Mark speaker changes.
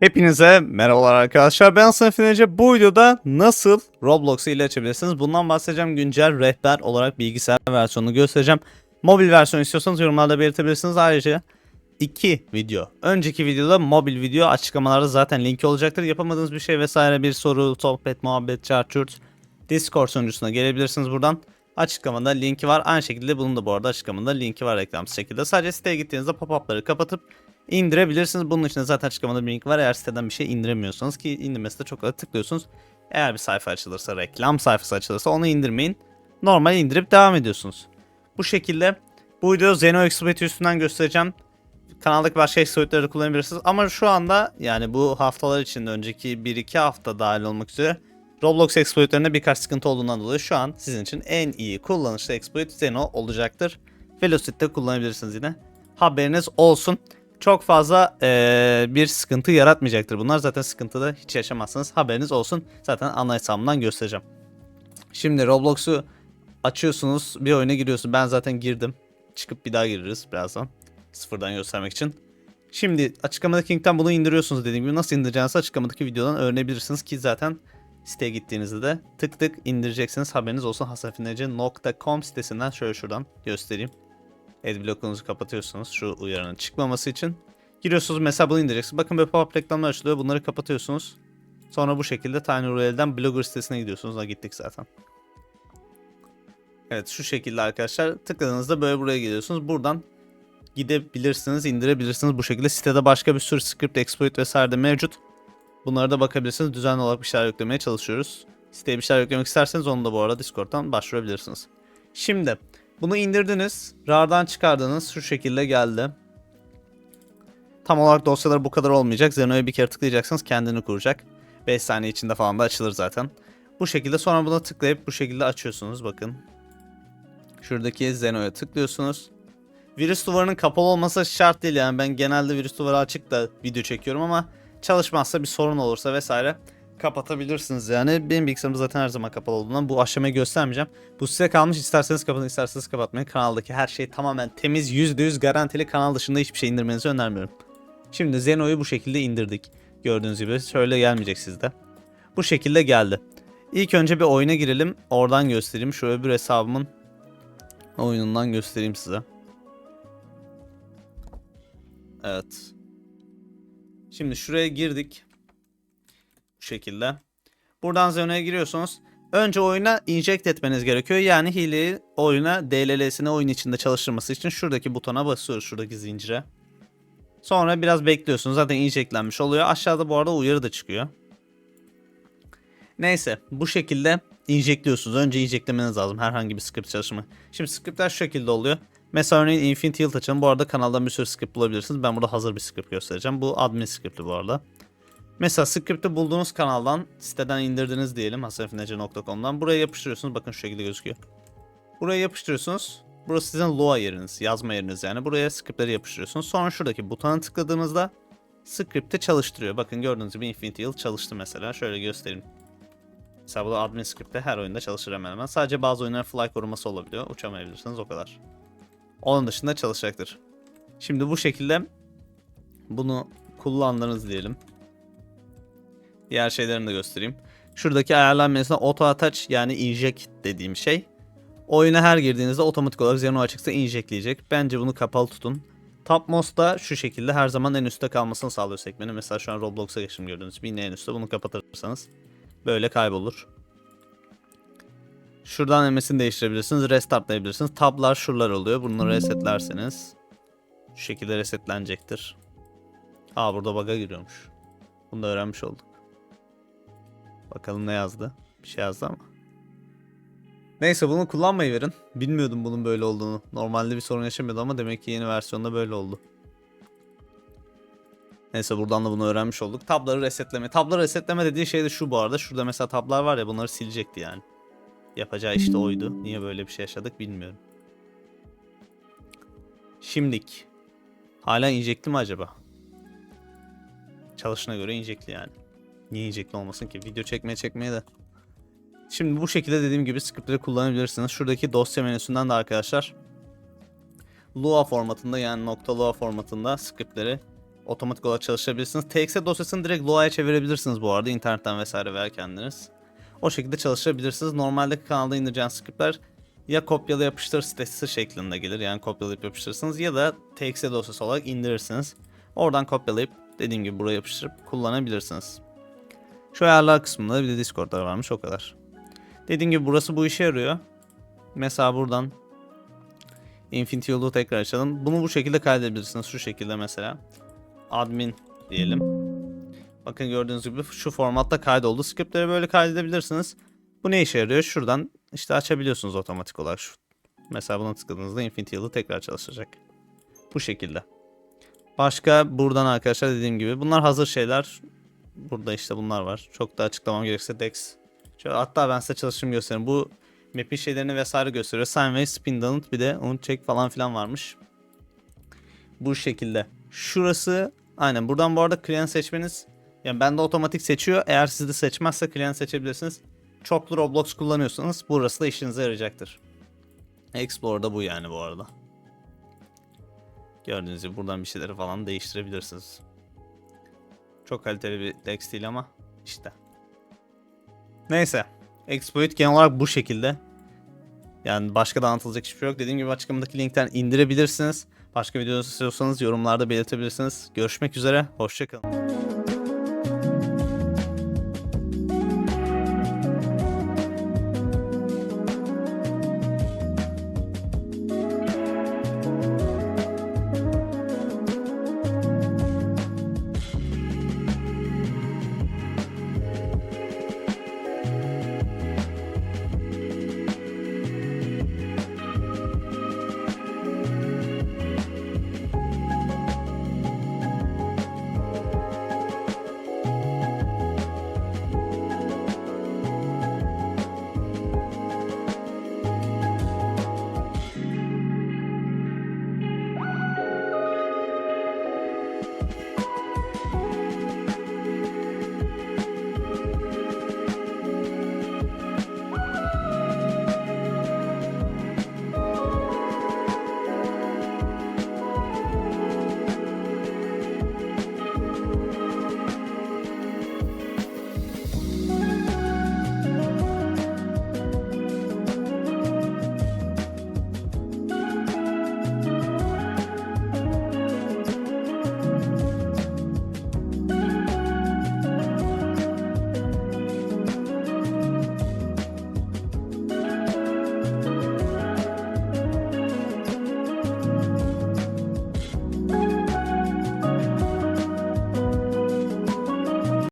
Speaker 1: Hepinize merhabalar arkadaşlar. Ben Sınıf Ece. Bu videoda nasıl Roblox'u ile açabilirsiniz? Bundan bahsedeceğim. Güncel rehber olarak bilgisayar versiyonunu göstereceğim. Mobil versiyon istiyorsanız yorumlarda belirtebilirsiniz. Ayrıca iki video. Önceki videoda mobil video açıklamalarda zaten linki olacaktır. Yapamadığınız bir şey vesaire bir soru, sohbet, muhabbet, çarçurt. Discord sunucusuna gelebilirsiniz buradan. Açıklamada linki var. Aynı şekilde bunun da bu arada açıklamada linki var reklamsız şekilde. Sadece siteye gittiğinizde pop-up'ları kapatıp indirebilirsiniz. Bunun için de zaten açıklamada bir link var. Eğer siteden bir şey indiremiyorsanız ki indirmesi de çok kolay tıklıyorsunuz. Eğer bir sayfa açılırsa, reklam sayfası açılırsa onu indirmeyin. Normal indirip devam ediyorsunuz. Bu şekilde bu videoda Zeno Exploit üstünden göstereceğim. Kanaldaki başka exploitleri de kullanabilirsiniz. Ama şu anda yani bu haftalar içinde önceki 1-2 hafta dahil olmak üzere Roblox exploitlerinde birkaç sıkıntı olduğundan dolayı şu an sizin için en iyi kullanışlı exploit Zeno olacaktır. Velocity'de kullanabilirsiniz yine. Haberiniz olsun. Çok fazla eee, bir sıkıntı yaratmayacaktır bunlar. Zaten sıkıntıda hiç yaşamazsınız. Haberiniz olsun. Zaten ana hesabımdan göstereceğim. Şimdi Roblox'u açıyorsunuz. Bir oyuna giriyorsun. Ben zaten girdim. Çıkıp bir daha gireriz birazdan. Sıfırdan göstermek için. Şimdi açıklamadaki linkten bunu indiriyorsunuz dediğim gibi. Nasıl indireceğinizi açıklamadaki videodan öğrenebilirsiniz ki zaten siteye gittiğinizde de tık tık indireceksiniz. Haberiniz olsun hasafinece.com sitesinden şöyle şuradan göstereyim. Adblockunuzu kapatıyorsunuz şu uyarının çıkmaması için. Giriyorsunuz mesela bunu indireceksiniz. Bakın böyle pop-up reklamlar açılıyor. Bunları kapatıyorsunuz. Sonra bu şekilde TinyURL'den blogger sitesine gidiyorsunuz. Ha gittik zaten. Evet şu şekilde arkadaşlar. Tıkladığınızda böyle buraya geliyorsunuz. Buradan gidebilirsiniz, indirebilirsiniz bu şekilde. Sitede başka bir sürü script, exploit vesaire de mevcut. Bunlara da bakabilirsiniz. Düzenli olarak bir şeyler yüklemeye çalışıyoruz. Siteye bir şeyler yüklemek isterseniz onu da bu arada Discord'dan başvurabilirsiniz. Şimdi bunu indirdiniz. RAR'dan çıkardınız. Şu şekilde geldi. Tam olarak dosyalar bu kadar olmayacak. Zeno'ya bir kere tıklayacaksınız kendini kuracak. 5 saniye içinde falan da açılır zaten. Bu şekilde sonra buna tıklayıp bu şekilde açıyorsunuz bakın. Şuradaki Zeno'ya tıklıyorsunuz. Virüs duvarının kapalı olması şart değil yani ben genelde virüs duvarı açık da video çekiyorum ama çalışmazsa bir sorun olursa vesaire kapatabilirsiniz yani. Benim bilgisayarım zaten her zaman kapalı olduğundan bu aşamayı göstermeyeceğim. Bu size kalmış isterseniz kapatın isterseniz kapatmayın. Kanaldaki her şey tamamen temiz %100 garantili kanal dışında hiçbir şey indirmenizi önermiyorum. Şimdi Zeno'yu bu şekilde indirdik. Gördüğünüz gibi şöyle gelmeyecek sizde. Bu şekilde geldi. İlk önce bir oyuna girelim. Oradan göstereyim. Şu öbür hesabımın oyunundan göstereyim size. Evet. Şimdi şuraya girdik. Şekilde. Buradan Zeno'ya giriyorsunuz. Önce oyuna inject etmeniz gerekiyor. Yani hileyi oyuna DLL'sini oyun içinde çalıştırması için şuradaki butona basıyoruz. Şuradaki zincire. Sonra biraz bekliyorsunuz. Zaten injectlenmiş oluyor. Aşağıda bu arada uyarı da çıkıyor. Neyse bu şekilde injectliyorsunuz. Önce injectlemeniz lazım herhangi bir script çalışımı. Şimdi scriptler şu şekilde oluyor. Mesela örneğin Infinity Yield açalım. Bu arada kanaldan bir sürü script bulabilirsiniz. Ben burada hazır bir script göstereceğim. Bu admin script'i bu arada. Mesela script'i bulduğunuz kanaldan siteden indirdiniz diyelim hasafinece.com'dan. Buraya yapıştırıyorsunuz. Bakın şu şekilde gözüküyor. Buraya yapıştırıyorsunuz. Burası sizin Lua yeriniz, yazma yeriniz yani. Buraya scriptleri yapıştırıyorsunuz. Sonra şuradaki butona tıkladığınızda script'i çalıştırıyor. Bakın gördüğünüz gibi Infinity Yield çalıştı mesela. Şöyle göstereyim. Mesela bu da admin script'te her oyunda çalışır hemen hemen. Sadece bazı oyunlar fly koruması olabiliyor. Uçamayabilirsiniz o kadar. Onun dışında çalışacaktır. Şimdi bu şekilde bunu kullandınız diyelim. Diğer şeylerini de göstereyim. Şuradaki ayarlar menüsünde auto attach yani inject dediğim şey. Oyuna her girdiğinizde otomatik olarak Zeno açıksa injectleyecek. Bence bunu kapalı tutun. Topmost da şu şekilde her zaman en üstte kalmasını sağlıyor sekmenin. Mesela şu an Roblox'a geçtim gördüğünüz gibi yine en üstte bunu kapatırsanız böyle kaybolur. Şuradan MS'ini değiştirebilirsiniz. Restartlayabilirsiniz. Tablar şuralar oluyor. Bunları resetlerseniz şu şekilde resetlenecektir. Aa burada bug'a giriyormuş. Bunu da öğrenmiş olduk. Bakalım ne yazdı. Bir şey yazdı ama. Neyse bunu kullanmayı verin. Bilmiyordum bunun böyle olduğunu. Normalde bir sorun yaşamıyordu ama demek ki yeni versiyonda böyle oldu. Neyse buradan da bunu öğrenmiş olduk. Tabları resetleme. Tabları resetleme dediği şey de şu bu arada. Şurada mesela tablar var ya bunları silecekti yani. Yapacağı işte oydu. Niye böyle bir şey yaşadık bilmiyorum. Şimdik. Hala injekli mi acaba? Çalışına göre injekli yani. Niye injekli olmasın ki? Video çekmeye çekmeye de. Şimdi bu şekilde dediğim gibi scriptleri kullanabilirsiniz. Şuradaki dosya menüsünden de arkadaşlar Lua formatında yani .lua formatında scriptleri otomatik olarak çalıştırabilirsiniz. TXT dosyasını direkt Loa'ya çevirebilirsiniz bu arada internetten vesaire veya kendiniz. O şekilde çalıştırabilirsiniz. Normalde kanalda indireceğiniz scriptler ya kopyala yapıştır sitesi şeklinde gelir. Yani kopyalayıp yapıştırırsınız ya da TXT dosyası olarak indirirsiniz. Oradan kopyalayıp dediğim gibi buraya yapıştırıp kullanabilirsiniz. Şu ayarlar kısmında bir de Discord'lar varmış o kadar. Dediğim gibi burası bu işe yarıyor. Mesela buradan Infinity yolu tekrar açalım. Bunu bu şekilde kaydedebilirsiniz. Şu şekilde mesela. Admin diyelim. Bakın gördüğünüz gibi şu formatta kaydoldu. Scriptleri böyle kaydedebilirsiniz. Bu ne işe yarıyor? Şuradan işte açabiliyorsunuz otomatik olarak. Şu. Mesela buna tıkladığınızda Infinity yılı tekrar çalışacak. Bu şekilde. Başka buradan arkadaşlar dediğim gibi bunlar hazır şeyler. Burada işte bunlar var. Çok da açıklamam gerekirse Dex. Şöyle, hatta ben size çalışım göstereyim. Bu map'in şeylerini vesaire gösteriyor. Sineway, Spin Down't bir de unut check falan filan varmış. Bu şekilde. Şurası aynen buradan bu arada client seçmeniz yani bende otomatik seçiyor. Eğer sizde seçmezse client seçebilirsiniz. Çoklu Roblox kullanıyorsanız burası da işinize yarayacaktır. Explorer'da bu yani bu arada. Gördüğünüz gibi buradan bir şeyleri falan değiştirebilirsiniz. Çok kaliteli bir Dex değil ama işte. Neyse. Exploit genel olarak bu şekilde. Yani başka da anlatılacak hiçbir şey yok. Dediğim gibi açıklamadaki linkten indirebilirsiniz. Başka video istiyorsanız yorumlarda belirtebilirsiniz. Görüşmek üzere. Hoşçakalın.